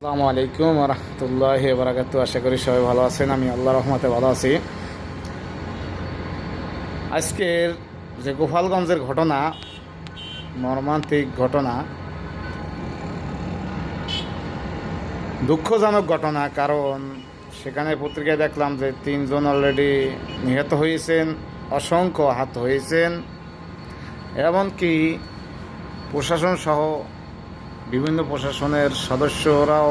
আসসালামু আলাইকুম রহমতুল্লাহ বারাকাতু আশা করি সবাই ভালো আছেন, আমি আল্লাহ রহমতে ভালো আছি। আজকের যে গোপালগঞ্জের ঘটনা, মর্মান্তিক ঘটনা, দুঃখজনক ঘটনা, কারণ সেখানে পত্রিকায় দেখলাম যে তিনজন অলরেডি নিহত হয়েছেন, অসংখ্য আহত হয়েছেন, এমনকি প্রশাসন সহ বিভিন্ন প্রশাসনের সদস্যরাও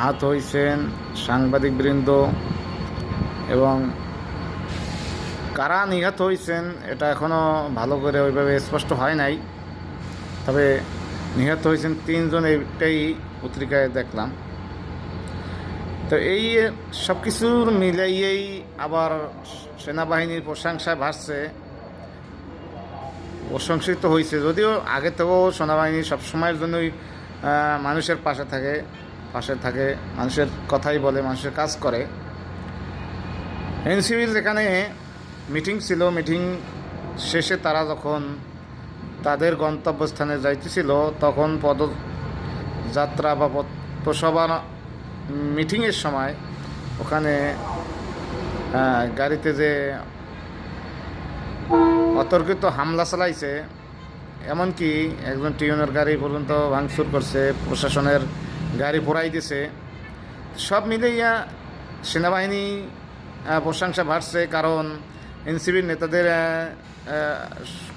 আহত হয়েছেন, সাংবাদিকবৃন্দ, এবং কারা নিহত হয়েছেন, এটা এখনও ভালো করে ওইভাবে স্পষ্ট হয় নাই। তবে নিহত হয়েছেন তিনজন এইটাই পত্রিকায় দেখলাম। তো এই সব কিছুর মিলাইয়েই আবার সেনাবাহিনীর প্রশংসায় ভাসছে প্রশংসিত হয়েছে যদিও আগে থেকেও সেনাবাহিনী সবসময়ের জন্যই মানুষের পাশে থাকে পাশে থাকে, মানুষের কথাই বলে, মানুষের কাজ করে। এনসিবির যেখানে মিটিং ছিল, মিটিং শেষে তারা যখন তাদের গন্তব্যস্থানে যাইতেছিল, তখন পদযাত্রা বা পথসভা মিটিংয়ের সময় ওখানে গাড়িতে যে অতর্কিত হামলা চালাইছে, এমনকি একজন টিউনের গাড়ি পর্যন্ত ভাঙচুর করছে, প্রশাসনের গাড়ি পোড়াই দিছে। সব মিলিয়া সেনাবাহিনী প্রশংসা বাড়ছে কারণ এনসিবির নেতাদের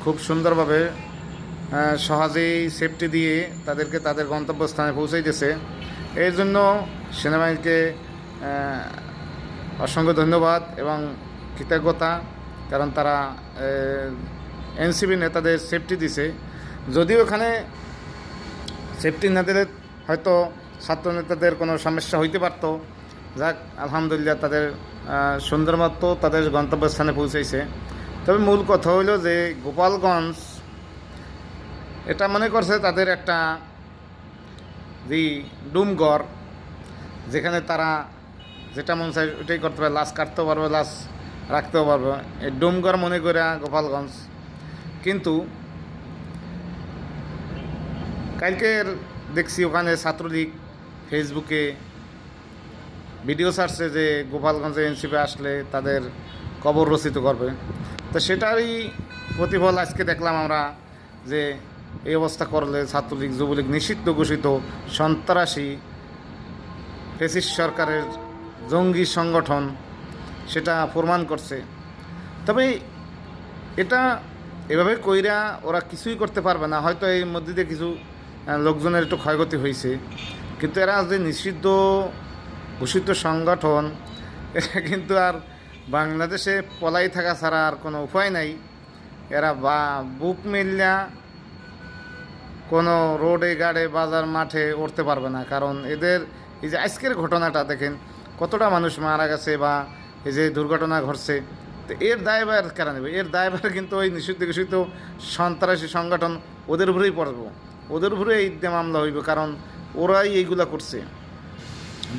খুব সুন্দরভাবে সহজেই সেফটি দিয়ে তাদেরকে তাদের গন্তব্যস্থানে পৌঁছে দিয়েছে। এর জন্য সেনাবাহিনীকে অসংখ্য ধন্যবাদ এবং কৃতজ্ঞতা। কারণ তারা এনসিবি নেতাদের সেফটি দিছে। যদিও এখানে সেফটি না দিলে হয়তো ছাত্র নেতাদের কোনো সমস্যা হইতে পারত। যাক, আলহামদুলিল্লাহ তাদের সুন্দর মতো তাদের গন্তব্যস্থানে পৌঁছেছে তবে মূল কথা হইল যে গোপালগঞ্জ, এটা মনে করছে তাদের একটা যে ডুমগড় যেখানে তারা যেটা মন চায় ওইটাই করতে পারে। লাশ কাটতেও পারবে, লাশ রাখতেও পারবে। এই ডুমগড় মনে করে গোপালগঞ্জ। কিন্তু কালকের দেখছি ওখানে ছাত্রলীগ ফেসবুকে ভিডিও ছাড়ছে যে গোপালগঞ্জে এনসিপি আসলে তাদের কবর রচিত করবে। তো সেটারই প্রতিফল আজকে দেখলাম আমরা যে এই অবস্থা করলে ছাত্রলীগ, যুবলীগ নিষিদ্ধ ঘোষিত সন্ত্রাসী ফেসিস সরকারের জঙ্গি সংগঠন সেটা প্রমাণ করছে। তবে এটা এভাবে কইরা ওরা কিছুই করতে পারবে না। হয়তো এই মধ্যে দিয়ে কিছু লোকজনের একটু ক্ষয়ক্ষতি হয়েছে কিন্তু এরা যে নিষিদ্ধ ঘোষিত সংগঠন এটা কিন্তু আর বাংলাদেশে পলাই থাকা ছাড়া আর কোনো উপায় নাই। এরা বা, বুক মিল্লা কোনো রোডে, গাড়ে, বাজার, মাঠে উঠতে পারবে না। কারণ এদের এই যে আজকের ঘটনাটা, দেখেন, কতটা মানুষ মারা গেছে বা এই যে দুর্ঘটনা ঘটছে, তো এর দায়ভার কেন নেবে? এর দায়ভার কিন্তু ওই নিষিদ্ধ ঘোষিত সন্ত্রাসী সংগঠন, ওদের উপরেই পড়ব। ওদের উপরে এই মামলা হইবে, কারণ ওরাই এইগুলা করছে।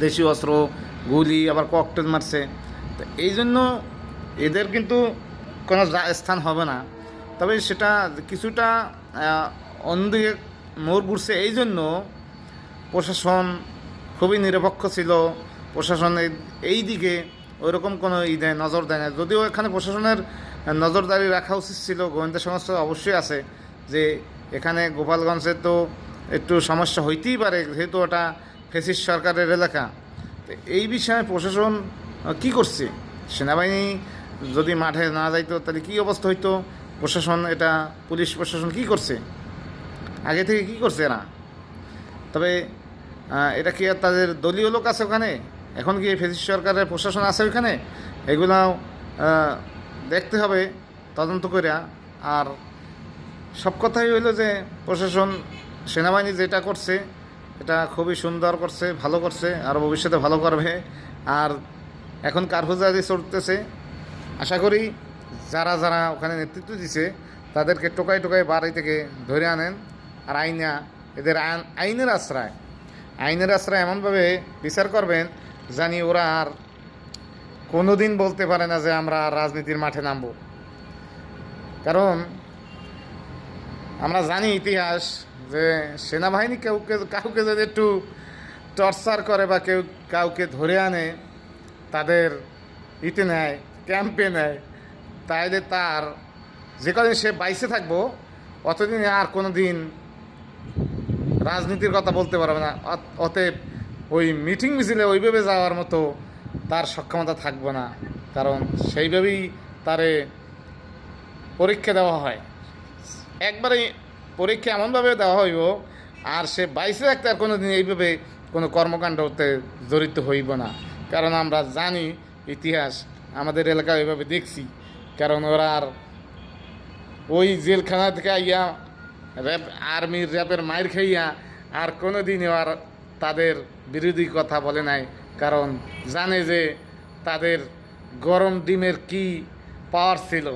দেশি অস্ত্র, গুলি, আবার ককটেল মারছে। তো এই জন্য এদের কিন্তু কোনো স্থান হবে না। তবে সেটা কিছুটা অন্যদিকে মোড় ঘুরছে। এই জন্য প্রশাসন খুবই নিরপেক্ষ ছিল। প্রশাসন এই- এই দিকে ওইরকম কোনো ই দেয়, নজর দেয় না। যদিও এখানে প্রশাসনের নজরদারি রাখা উচিত ছিল, গোয়েন্দা সংস্থা অবশ্যই আছে যে এখানে গোপালগঞ্জে তো একটু সমস্যা হইতেই পারে, যেহেতু ওটা ফেসিস সরকারের এলাকা। তো এই বিষয়ে প্রশাসন কি করছে? সেনাবাহিনী যদি মাঠে না যাইতো, তাহলে কী অবস্থা হইতো? প্রশাসন, এটা পুলিশ প্রশাসন কি করছে? আগে থেকে কি করছে এরা? তবে এটা কি আর তাদের দলীয় লোক আছে ওখানে? এখন কি ফেসিস সরকারের প্রশাসন আছে ওইখানে? এগুলো আহ, দেখতে হবে তদন্ত করে আর সব কথাই হইল যে প্রশাসন সেনাবাহিনী যেটা করছে এটা খুবই সুন্দর করছে ভালো করছে আর ভবিষ্যতে ভালো করবে। আর এখন কারফুজারি চড়তেছে আশা করি যারা যারা ওখানে নেতৃত্ব দিছে তাদেরকে টোকাই টোকাই বাড়ি থেকে ধরে আনেন। আর আইনা এদের আইন- আইনের আশ্রয় আইনের আশ্রয় এমনভাবে বিচার করবেন জানি ওরা আর কোনোদিন বলতে পারে না যে আমরা রাজনীতির মাঠে নামবো। কারণ আমরা জানি ইতিহাস যে সেনাবাহিনী কাউকে কাউকে যদি একটু টর্চার করে বা কেউ কাউকে ধরে আনে, তাদের ইতে নেয়, ক্যাম্পে নেয়, তাইলে তার যে কদিন সে বাইসে থাকব, অতদিন আর কোনো দিন রাজনীতির কথা বলতে পারবে না। অত- অতএব ওই মিটিং মিছিলে ওইভাবে যাওয়ার মতো তার সক্ষমতা থাকবে না। কারণ সেইভাবেই তারে পরীক্ষা দেওয়া হয়। একবারে পরীক্ষা এমনভাবে দেওয়া হইব, আর সে বাইসে থাকতে আর কোনো দিন এইভাবে কোনো কর্মকাণ্ডতে জড়িত হইব না। কারণ আমরা জানি, ইতিহাস, আমাদের এলাকায় ওইভাবে দেখছি। কারণ ওরা আর ওই জেলখানা থেকে আইয়া র্যাপ আর্মির র্যাপের মায়ের খাইয়া আর কোনো দিনও আর তাদের বিরোধী কথা বলে নাই। কারণ জানে যে তাদের গরম ডিমের কি পাওয়ার ছিল।